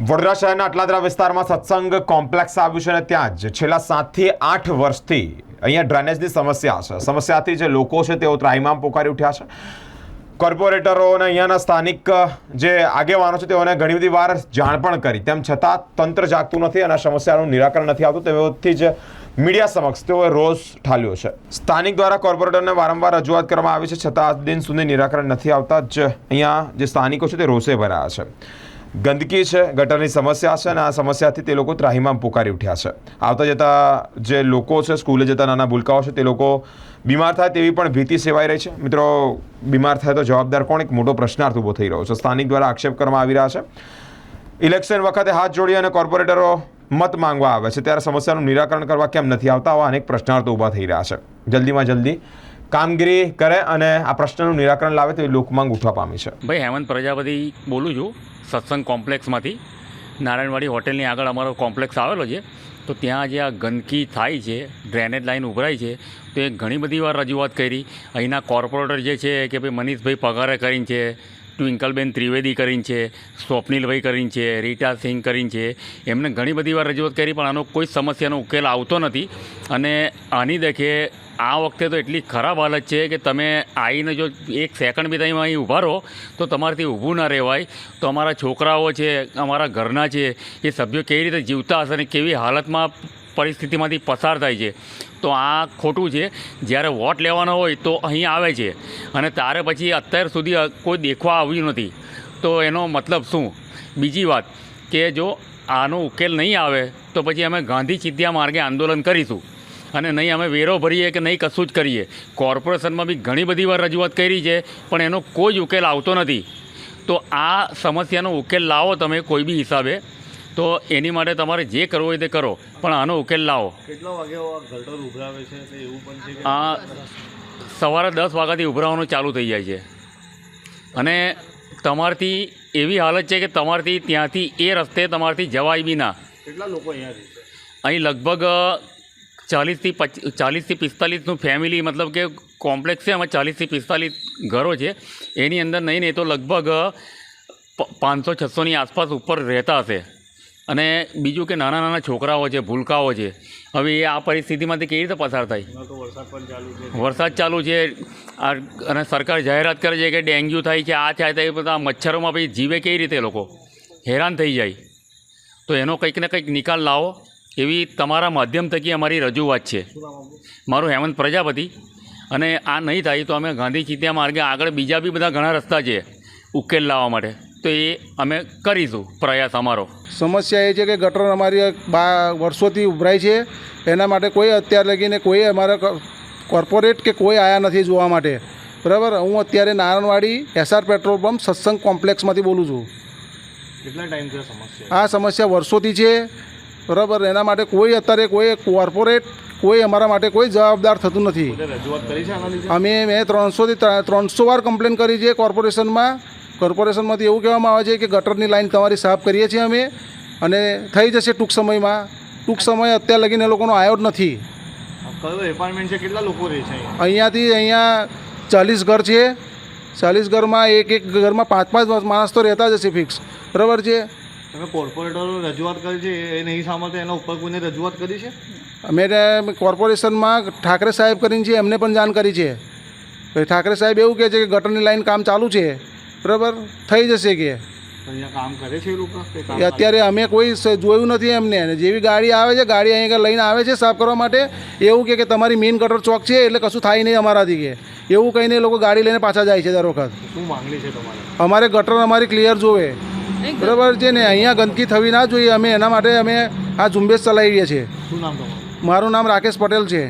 વડોદરા શહેરના અટલાદરા વિસ્તારમાં સત્સંગ કોમ્પ્લેક્સ આવ્યું છે અને ત્યાં જ છેલ્લા સાતથી આઠ વર્ષથી અહીંયા ડ્રેનેજની સમસ્યા છે. સમસ્યાથી જે લોકો છે તેઓ ત્રાહિમામ પોકારી ઉઠ્યા છે. કોર્પોરેટરો અને અહીંયાના સ્થાનિક જે આગેવાનો છે તેઓને ઘણી બધી વાર જાણ પણ કરી. તેમ છતાં તંત્ર જાગતું નથી અને આ સમસ્યાનું નિરાકરણ નથી આવતું. તેઓથી જ મીડિયા સમક્ષ તેઓએ રોષ ઠાલ્યો છે. સ્થાનિક દ્વારા કોર્પોરેટરને વારંવાર રજૂઆત કરવામાં આવી છે. છતાં આ દિન સુધી નિરાકરણ નથી આવતા. જ અહીંયા જે સ્થાનિકો છે તે રોષે ભરાયા છે. ગંદકી છે, ગટરની સમસ્યા છે અને આ સમસ્યાથી તે લોકો ત્રાહીમાં પુકારી ઉઠ્યા છે. આવતા જતા જે લોકો છે, સ્કૂલે જતા નાના ભૂલકાઓ છે, તે લોકો બીમાર થાય તેવી પણ ભીતિ સેવાઈ રહી છે. મિત્રો, બીમાર થાય તો જવાબદાર કોણ? એક મોટો પ્રશ્નાર્થ ઊભો થઈ રહ્યો છે. સ્થાનિક દ્વારા આક્ષેપ કરવામાં આવી રહ્યા છે. ઇલેક્શન વખતે હાથ જોડી અને કોર્પોરેટરો મત માંગવા આવે છે. ત્યારે સમસ્યાનું નિરાકરણ કરવા કેમ નથી આવતા આવા અનેક પ્રશ્નાર્થો ઊભા થઈ રહ્યા છે. જલ્દીમાં જલ્દી કામગીરી કરે અને આ પ્રશ્નનું નિરાકરણ લાવે તેવી લોકમાંગ ઉઠવા પામી છે. ભાઈ, હેમંત પ્રજાપતિ બોલું છું, સત્સંગ કોમ્પ્લેક્સમાંથી. નારાયણવાડી હોટેલની આગળ અમારો કોમ્પ્લેક્સ આવેલો છે. તો ત્યાં જે આ ગંદકી થાય છે, ડ્રેનેજ લાઈન ઉભરાય છે, તો એ ઘણી બધી વાર રજૂઆત કરી. અહીંના કોર્પોરેટર જે છે કે ભાઈ મનીષભાઈ પગારે કરીને છે, ટ્વિંકલબેન ત્રિવેદી કરીને છે, સ્વપ્નિલભાઈ કરીને છે, રીટા સિંહ કરીને છે, એમને ઘણી બધી વાર રજૂઆત કરી, પણ આનો કોઈ સમસ્યાનો ઉકેલ આવતો નથી. અને આની દેખે આ વખતે તો એટલી ખરાબ હાલત છે કે તમે આવીને જો એક સેકન્ડ બી તમે અહીં ઊભા રહો, તો તમારાથી ઊભું ના રહેવાય. તો અમારા છોકરાઓ છે, અમારા ઘરના છે, એ સભ્યો કેવી રીતે જીવતા હશે અને કેવી હાલતમાં પરિસ્થિતિમાંથી પસાર થાય છે. તો આ ખોટું છે. જ્યારે વોટ લેવાનો હોય તો અહીં આવે છે. અને તારે પછી અત્યાર સુધી કોઈ દેખવા આવ્યું નથી. તો એનો મતલબ શું? બીજી વાત કે જો આનો ઉકેલ નહીં આવે, તો પછી અમે ગાંધી ચિત્યા માર્ગે આંદોલન કરીશું. અને નહીં અમે વેરો ભરીએ કે નહીં કશું જ કરીએ. કોર્પોરેશનમાં બી ઘણી બધી વાર રજૂઆત કરી છે પણ એનો કોઈ જ ઉકેલ આવતો નથી. તો આ સમસ્યાનો ઉકેલ લાવો તમે કોઈ બી હિસાબે. તો એની માટે તમારે જે કરવું હોય તે કરો પણ આનો ઉકેલ લાવો. કેટલા વાગે આ ઉભરાવે છે એવું પણ છે આ સવારે દસ વાગ્યાથી ઉભરાવાનું ચાલુ થઈ જાય છે. અને તમારથી એવી હાલત છે કે તમારથી ત્યાંથી એ રસ્તે તમારથી જવાય બી ના. કેટલા લોકો અહીંયા અહીં લગભગ ચાલીસથી પચ ચાલીસથી પિસ્તાલીસનું ફેમિલી મતલબ કે કોમ્પ્લેક્સ છે એમાં ચાલીસથી પિસ્તાલીસ ઘરો છે. એની અંદર નહીં નહીં તો લગભગ પાંચસો છસોની આસપાસ ઉપર રહેતા હશે. અને બીજું કે નાના નાના છોકરાઓ છે ભૂલકાઓ છે. હવે એ આ પરિસ્થિતિમાંથી કેવી રીતે પસાર થાય? વરસાદ ચાલુ છે. અને સરકાર જાહેરાત કરે છે કે ડેન્ગ્યુ થાય છે આ થાય તો એ બધા મચ્છરોમાં પછી જીવે કેવી રીતે લોકો? હેરાન થઈ જાય. તો એનો કંઈક ને કંઈક નિકાલ લાવો. એવી તમારા માધ્યમ થકી અમારી રજૂઆત છે. મારું હેમંત પ્રજાપતિ. અને આ નહીં થાય તો અમે ગાંધી ચિત્યા માર્ગે આગળ બીજા બી બધા ઘણા રસ્તા છે ઉકેલ લાવવા માટે. તો એ અમે કરીશું પ્રયાસ અમારો. સમસ્યા એ છે કે ગટર અમારી બા વર્ષોથી ઉભરાય છે. એના માટે કોઈ અત્યાર લગીને કોઈ અમારા કોર્પોરેટ કે કોઈ આયા નથી જોવા માટે. બરાબર? હું અત્યારે નારણવાડી એસઆર પેટ્રોલ પંપ સત્સંગ કોમ્પ્લેક્સમાંથી બોલું છું. કેટલા ટાઈમથી આ સમસ્યા વર્ષોથી છે. બરાબર? એના માટે કોઈ અત્યારે કોઈ કોર્પોરેટ કોઈ અમારા માટે કોઈ જવાબદાર થતું નથી. અમે મેં ત્રણસોથી ત્રણસો વાર કમ્પ્લેન કરી છે કોર્પોરેશનમાં કોર્પોરેશનમાંથી એવું કહેવામાં આવે છે કે ગટરની લાઈન તમારી સાફ કરીએ છીએ અમે અને થઈ જશે ટૂંક સમયમાં. ટૂંક સમય અત્યારે લગીને એ લોકોનો આવ્યો જ નથી. આ કયો એપાર્ટમેન્ટ છે? કેટલા લોકો રહે છે અહીંયાથી અહીંયા ચાલીસ ઘર છે. ચાલીસ ઘરમાં એક એક ઘરમાં પાંચ પાંચ માણસ તો રહેતા જ હશે ફિક્સ બરાબર છે? તમે કોર્પોરેટરો રજૂઆત કરી છે એ નહીં સાંભળતા એના ઉપર કોઈને રજૂઆત કરી છે? અમે કોર્પોરેશનમાં ઠાકરે સાહેબ કરીને છે એમને પણ જાણ કરી છે ઠાકરે સાહેબ એવું કહે છે કે ગટરની લાઈન કામ ચાલુ છે. બરાબર? થઈ જશે કે. કામ કરે છે એ લોકો? અત્યારે અમે કોઈ જોયું નથી એમને. જેવી ગાડી આવે છે ગાડી અહીંયા લઈને આવે છે સાફ કરવા માટે એવું કે તમારી મેઇન ગટર ચોક છે એટલે કશું થાય નહીં અમારાથી કે. એવું કહીને એ લોકો ગાડી લઈને પાછા જાય છે દર વખત. શું માંગણી છે તમારે? અમારે ગટર અમારી ક્લિયર જોવે. બરાબર છે ને અહીંયા ગંદકી થવી ના જોઈએ. અમે એના માટે અમે આ ઝુંબેશ ચલાવીએ છીએ. મારું નામ રાકેશ પટેલ છે.